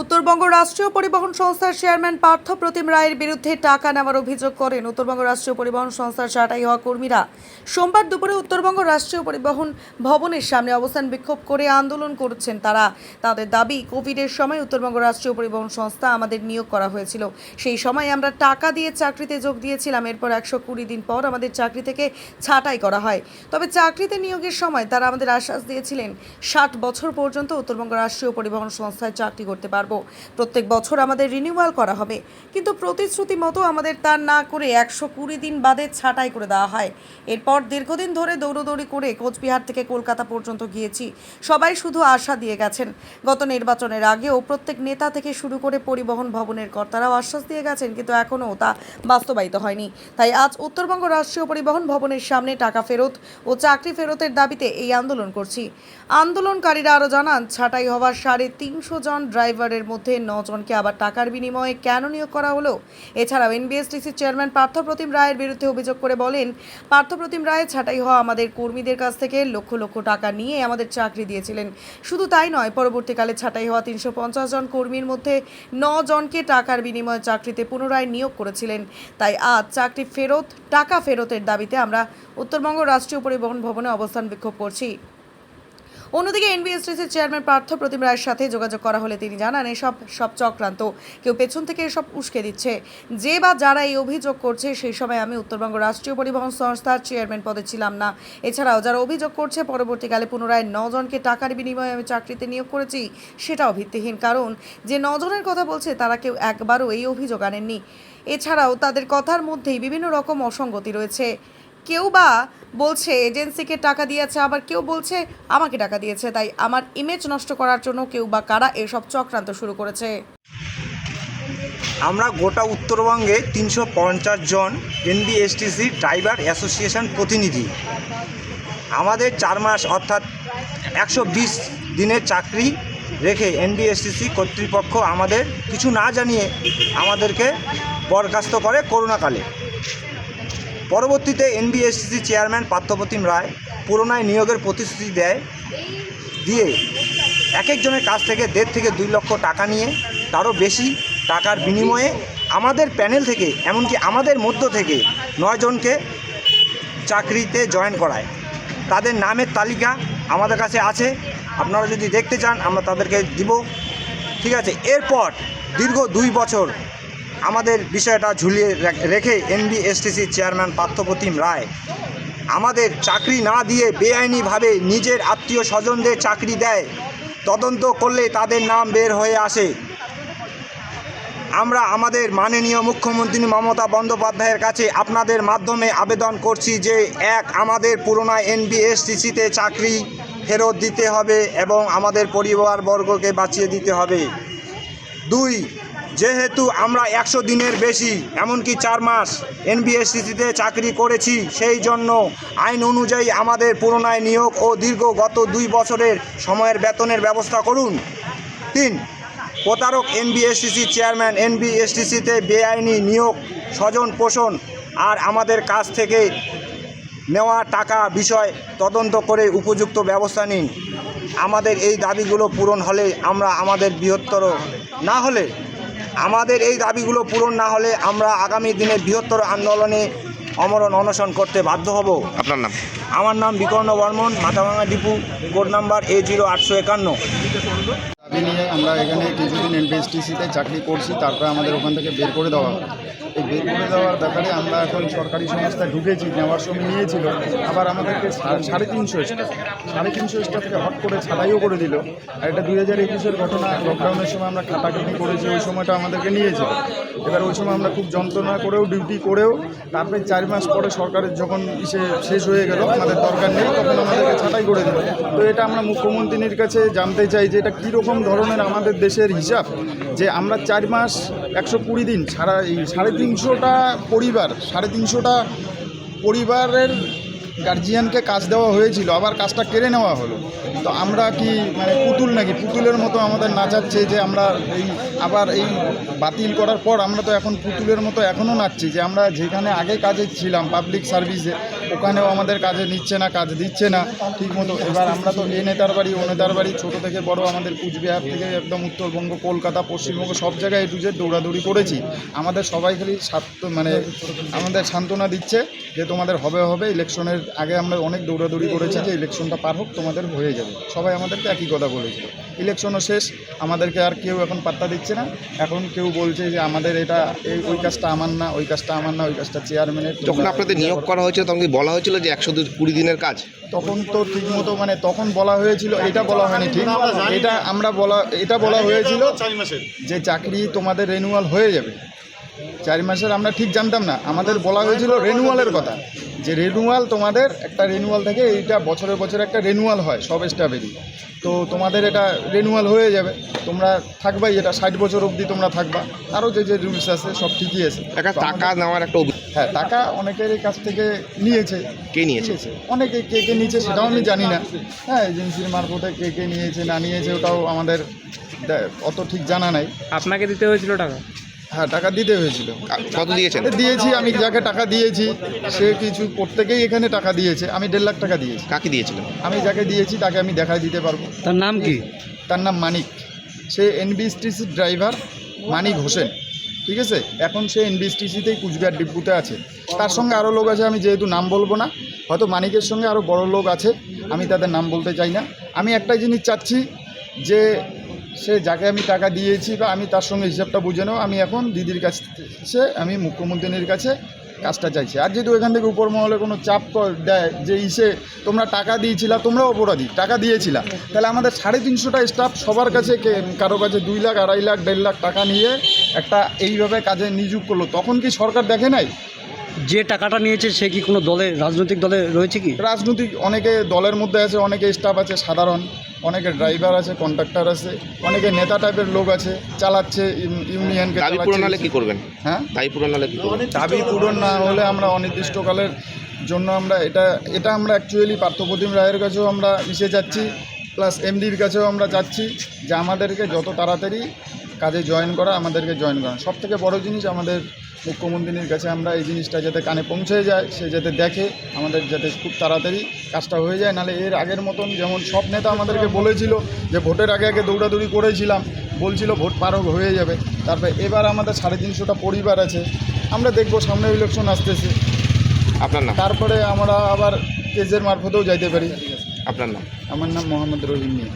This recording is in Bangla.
উত্তরবঙ্গ রাষ্ট্রীয় পরিবহন সংস্থার চেয়ারম্যান পার্থ প্রতিম রায়ের বিরুদ্ধে টাকা নেওয়ার অভিযোগ করেন উত্তরবঙ্গ রাষ্ট্রীয় পরিবহন সংস্থার ছাঁটাই হওয়া কর্মীরা। সোমবার দুপুরে উত্তরবঙ্গ রাষ্ট্রীয় পরিবহন ভবনের সামনে অবস্থান বিক্ষোভ করে আন্দোলন করছেন তারা। তাদের দাবি, কোভিডের সময় উত্তরবঙ্গ রাষ্ট্রীয় পরিবহন সংস্থা আমাদের নিয়োগ করা হয়েছিল। সেই সময় আমরা টাকা দিয়ে চাকরিতে যোগ দিয়েছিলাম, এরপর একশো কুড়ি দিন পর আমাদের চাকরি থেকে ছাঁটাই করা হয়। তবে চাকরিতে নিয়োগের সময় তারা আমাদের আশ্বাস দিয়েছিলেন, ষাট বছর পর্যন্ত উত্তরবঙ্গ রাষ্ট্রীয় পরিবহন সংস্থায় চাকরি করতে পারব। প্রত্যেক বছর আমাদের রিনিউয়াল করা হবে। কিন্তু প্রতিশ্রুতি মতো আমাদের তা না করে একশো কুড়ি দিন বাদে ছাঁটাই করে দেওয়া হয়। এরপর দীর্ঘদিন ধরে দৌড়দৌড়ি করে কোচবিহার থেকে কলকাতা পর্যন্ত গিয়েছি। সবাই শুধু আশা দিয়ে গেছেন। গত নির্বাচনের আগেও প্রত্যেক নেতা থেকে শুরু করে পরিবহন ভবনের কর্তারাও আশ্বাস দিয়ে গেছেন, কিন্তু এখনও তা বাস্তবায়িত হয়নি। তাই আজ উত্তরবঙ্গ রাষ্ট্রীয় পরিবহন ভবনের সামনে টাকা ফেরত ও চাকরি ফেরতের দাবিতে এই আন্দোলন করছি। আন্দোলনকারীরা আরও জানান, ছাঁটাই হওয়ার সাড়ে তিনশো জন ড্রাইভারের মধ্যে জনকে আবার টাকার বিনিময়ে কেন নিয়োগ করা হলো? এছাড়াও এনবিএসটিসির চেয়ারম্যান পার্থপ্রতিম রায়ের বিরুদ্ধে অভিযোগ করে বলেন পার্থপ্রতিম রায় ছাঁটাই হওয়া আমাদের কর্মীদের কাছ থেকে লক্ষ লক্ষ টাকা নিয়ে আমাদের চাকরি দিয়েছিলেন। শুধু তাই নয়, পরবর্তীকালে ছাঁটাই হওয়া তিনশো পঞ্চাশ জন কর্মীর মধ্যে জনকে টাকার বিনিময়ে চাকরিতে পুনরায় নিয়োগ করেছিলেন। তাই আজ চাকরি ফেরত, টাকা ফেরতের দাবিতে আমরা উত্তরবঙ্গ রাষ্ট্রীয় পরিবহন ভবনে অবস্থান বিক্ষোভ করছি। অন্যদিকে এনবিএসটিসির চেয়ারম্যান পার্থ প্রতিম রায়ের সাথে যোগাযোগ করা হলে তিনি জানান, এসব সব চক্রান্ত কেউ পেছন থেকে এসব উস্কে দিচ্ছে। যে বা যারা এই অভিযোগ করছে, সেই সময় আমি উত্তরবঙ্গ রাষ্ট্রীয় পরিবহন সংস্থার চেয়ারম্যান পদে ছিলাম না। এছাড়াও যারা অভিযোগ করছে, পরবর্তীকালে পুনরায় নজনকে টাকার বিনিময়ে আমি চাকরিতে নিয়োগ করেছি, সেটাও ভিত্তিহীন। কারণ, যে নজনের কথা বলছে, তারা কেউ একবারও এই অভিযোগ আনেননি। এছাড়াও তাদের কথার মধ্যেই বিভিন্ন রকম অসঙ্গতি রয়েছে। কেউ বা বলছে এজেন্সিকে টাকা দিয়েছে, আবার কেউ বলছে আমাকে টাকা দিয়েছে, তাই আমার ইমেজ নষ্ট করার জন্য কেউ বা কারা এসব চক্রান্ত শুরু করেছে? আমরা গোটা উত্তরবঙ্গে তিনশো পঞ্চাশ জন এনবিএসটিসি ড্রাইভার অ্যাসোসিয়েশন প্রতিনিধি। আমাদের চার মাস অর্থাৎ একশো বিশ দিনের চাকরি রেখে এনবিএসটিসি কর্তৃপক্ষ আমাদের কিছু না জানিয়ে আমাদেরকে বরখাস্ত করে করোনাকালে। পরবর্তীতে এনবিএসটিসি চেয়ারম্যান পার্থপ্রতিম রায় পুরোনায় নিয়োগের প্রতিশ্রুতি দেয়, দিয়ে এক একজনের কাছ থেকে দেড় থেকে দুই লক্ষ টাকা নিয়ে তারও বেশি টাকার বিনিময়ে আমাদের প্যানেল থেকে, এমনকি আমাদের মধ্য থেকে নয়জনকে চাকরিতে জয়েন করায়। তাদের নামের তালিকা আমাদের কাছে আছে, আপনারা যদি দেখতে চান আমরা তাদেরকে দিব। ঠিক আছে, এরপর দীর্ঘ দুই বছর আমাদের বিষয়টা ঝুলিয়ে রেখ- এনবিএসটিসি চেয়ারম্যান পার্থপ্রতিম রায়, আমাদের চাকরি না দিয়ে বেআইনিভাবে নিজের আত্মীয় স্বজনদের চাকরি দেয়, তদন্ত করলে তাদের নাম বের হয়ে আসে। আমরা আমাদের মাননীয় মুখ্যমন্ত্রী মমতা বন্দ্যোপাধ্যায়ের কাছে আপনাদের মাধ্যমে আবেদন করছি যে, এক, আমাদের পুরোনো এনবিএসটিসিতে চাকরি ফেরত দিতে হবে এবং আমাদের পরিবারবর্গকে বাঁচিয়ে দিতে হবে। দুই যেহেতু আমরা একশো দিনের বেশি, এমনকি চার মাস এনবিএসটিসিতে চাকরি করেছি, সেই জন্য আইন অনুযায়ী আমাদের পুরোনায় নিয়োগ ও দীর্ঘ গত দুই বছরের সময়ের বেতনের ব্যবস্থা করুন। তিন, প্রতারক এনবিএসটিসি চেয়ারম্যান এনবিএসটিসিতে বেআইনি নিয়োগ স্বজন পোষণ আর আমাদের কাছ থেকে নেওয়া টাকা বিষয় তদন্ত করে উপযুক্ত ব্যবস্থা নিন। আমাদের এই দাবিগুলো পূরণ হলে আমরা আমাদের বৃহত্তর, না হলে আমাদের এই দাবিগুলো পূরণ না হলে আমরা আগামী দিনে বৃহত্তর আন্দোলনে অমরণ অনশন করতে বাধ্য হব। আপনার নাম? আমার নাম বিকর্ণ বর্মন মাথাভাঙা ডিপু কোড নাম্বার এ জিরো আটশো একান্ন নিয়ে আমরা এখানে কিছুদিন এনপিএসটিসিতে চাকরি করছি, তারপরে আমাদের ওখান থেকে বের করে দেওয়া হয় এই বের করে দেওয়ার ব্যাপারে আমরা এখন সরকারি সংস্থায় ঢুকেছি, নেওয়ার সময় নিয়েছিল। আবার আমাদেরকে সাড়ে তিনশো স্টাফ সাড়ে তিনশো স্টাফ থেকে হট করে ছাড়াইও করে দিল। আর এটা দুই হাজার একুশের ঘটনা লকডাউনের সময় আমরা খাটাখাটি করেছি, ওই সময়টা আমাদেরকে নিয়েছিল। এবার ওই সময় আমরা খুব যন্ত্রণা করেও ডিউটি করেও, তারপরে চার মাস পরে সরকারের যখন ইসে শেষ হয়ে গেল, আমাদের দরকার নেই, তখন আমাদেরকে ছাঁটাই করে দিল। তো এটা আমরা মুখ্যমন্ত্রীর কাছে জানতে চাই যে এটা কীরকম ধরনের আমাদের দেশের হিসাব যে আমরা চার মাস একশো কুড়ি দিন সারা এই সাড়ে তিনশোটা পরিবার, সাড়ে তিনশোটা পরিবারের গার্জিয়ানকে কাজ দেওয়া হয়েছিল, আবার কাজটা কেড়ে নেওয়া হলো। তো আমরা কি মানে পুতুল নাকি? পুতুলের মতো আমাদের নাচাচ্ছে যে আমরা এই আবার এই বাতিল করার পর আমরা তো এখন পুতুলের মতো এখনও নাচছি যে আমরা যেখানে আগে কাজে ছিলাম পাবলিক সার্ভিসে ওখানেও আমাদের কাজে নিচ্ছে না কাজ দিচ্ছে না। ঠিক মতো এবার আমরা তো এ নেতার বাড়ি ও নেতার বাড়ি ছোটো থেকে বড় আমাদের কুচবিহার থেকে একদম উত্তরবঙ্গ কলকাতা পশ্চিমবঙ্গ সব জায়গায় এ টু জেড দৌড়াদৌড়ি করেছি। আমাদের সবাই খালি সাত্য মানে আমাদের সান্ত্বনা দিচ্ছে যে তোমাদের হবে হবে। ইলেকশনের আগে আমরা অনেক দৌড়াদৌড়ি করেছি যে ইলেকশনটা পার হোক তোমাদের হয়ে যাবে। সবাই আমাদেরকে একই কথা বলেছিল। ইলেকশনও শেষ আমাদেরকে আর কেউ এখন পাত্তা দিচ্ছে না। এখন কেউ বলছে যে আমাদের এটা এই ওই কাজটা আমার না ওই কাজটা আমার না ওই কাজটা চেয়ারম্যানের যখন আপনাদের নিয়োগ করা হয়েছিল তখন কি বলা হয়েছিল যে একশো কুড়ি দিনের কাজ? তখন তো ঠিকমতো মানে তখন বলা হয়েছিল এটা বলা হয়নি ঠিক। এটা আমরা বলা এটা বলা হয়েছিল যে চাকরি তোমাদের রেনুয়াল হয়ে যাবে। চার মাসের আমরা ঠিক জানতাম না। আমাদের বলা হয়েছিল রেনুয়ালের কথা। যে রেনুয়াল তোমাদের একটা রেনুয়াল থাকে এইটা বছরে বছরে একটা রেনুয়াল হয় সব স্টাফেরই তো তোমাদের এটা রেনুয়াল হয়ে যাবে। তোমরা থাকবাই এটা। ষাট বছর অবধি তোমরা থাকবা। আরও যে যে রুলস আছে সব ঠিকই আছে। একটা টাকা নেওয়ার একটা হ্যাঁ টাকা অনেকের কাছ থেকে নিয়েছে। কে নিয়েছে? অনেকে কে কে নিয়েছে সেটাও আমি জানি না। হ্যাঁ এজেন্সির মারফতে কে কে নিয়েছে না নিয়েছে ওটাও আমাদের অত ঠিক জানা নাই। আপনাকে দিতে হয়েছিল টাকা? হ্যাঁ টাকা দিতে হয়েছিল। কত দিয়েছেন? দিয়েছি আমি যাকে টাকা দিয়েছি সে কিছু প্রত্যেকেই এখানে টাকা দিয়েছে। আমি দেড় লাখ টাকা দিয়েছি। কাকে দিয়েছিলেন? আমি যাকে দিয়েছি তাকে আমি দেখাই দিতে পারব। তার নাম কি? তার নাম মানিক। সে এনবিএসটিসির ড্রাইভার মানিক হোসেন। ঠিক আছে? এখন সে এনবিএসটিসিতেই কুচবিহার ডিপুতে আছে। তার সঙ্গে আরও লোক আছে, আমি যেহেতু নাম বলব না, হয়তো মানিকের সঙ্গে আরও বড় লোক আছে, আমি তাদের নাম বলতে চাই না। আমি একটাই জিনিস চাচ্ছি যে সে যাকে আমি টাকা দিয়েছি বা আমি তার সঙ্গে হিসাবটা বুঝে নেব আমি এখন দিদির কাছে আমি মুখ্যমন্ত্রীর কাছে কাজটা চাইছি। আর যেহেতু এখান থেকে উপর মহলে কোনো চাপ দেয় যে ইসে তোমরা টাকা দিয়েছিলা তোমরাও অপরাধী টাকা দিয়েছিলা। তাহলে আমাদের সাড়ে তিনশোটা স্টাফ সবার কাছে কে- কারও কাছে দুই লাখ আড়াই লাখ দেড় লাখ টাকা নিয়ে একটা এইভাবে কাজে নিযুক্ত করল। তখন কি সরকার দেখে নাই? যে টাকাটা নিয়েছে সে কি কোনো দলে রাজনৈতিক দলে রয়েছে কি? রাজনৈতিক অনেকে দলের মধ্যে আছে অনেকে স্টাফ আছে সাধারণ। অনেকে ড্রাইভার আছে কন্ট্রাক্টর আছে অনেকে নেতা টাইপের লোক আছে চালাচ্ছে ইউ- ইউনিয়নকে দাবি পূরণ হলে কি করবেন? হ্যাঁ? দাবি পূরণ হলে কি করবেন? দাবি পূরণ না হলে আমরা অনির্দিষ্টকালের জন্য আমরা এটা এটা আমরা অ্যাকচুয়ালি পার্থপ্রতিম রায়ের কাছেও আমরা মিশে যাচ্ছি প্লাস এমডির কাছেও আমরা যাচ্ছি যে আমাদেরকে যত তাড়াতাড়ি কাজে জয়েন করা আমাদেরকে জয়েন করা। সব থেকে বড় জিনিস আমাদের মুখ্যমন্ত্রীর কাছে আমরা এই জিনিসটা যাতে কানে পৌঁছে যায় সে যাতে দেখে আমাদের যাতে খুব তাড়াতাড়ি কাজটা হয়ে যায়। নাহলে এর আগের মতন যেমন সব নেতা আমাদেরকে বলেছিল যে ভোটের আগে আগে দৌড়াদৌড়ি করেছিলাম বলছিল ভোট পারক হয়ে যাবে। তারপরে এবার আমাদের সাড়ে তিনশোটা পরিবার আছে আমরা দেখব সামনে ইলেকশন আসতেছে। আপনার নাম? তারপরে আমরা আবার কেজের মারফতেও যাইতে পারি। আপনার নাম? আমার নাম মোহাম্মদ রহিম মিয়া।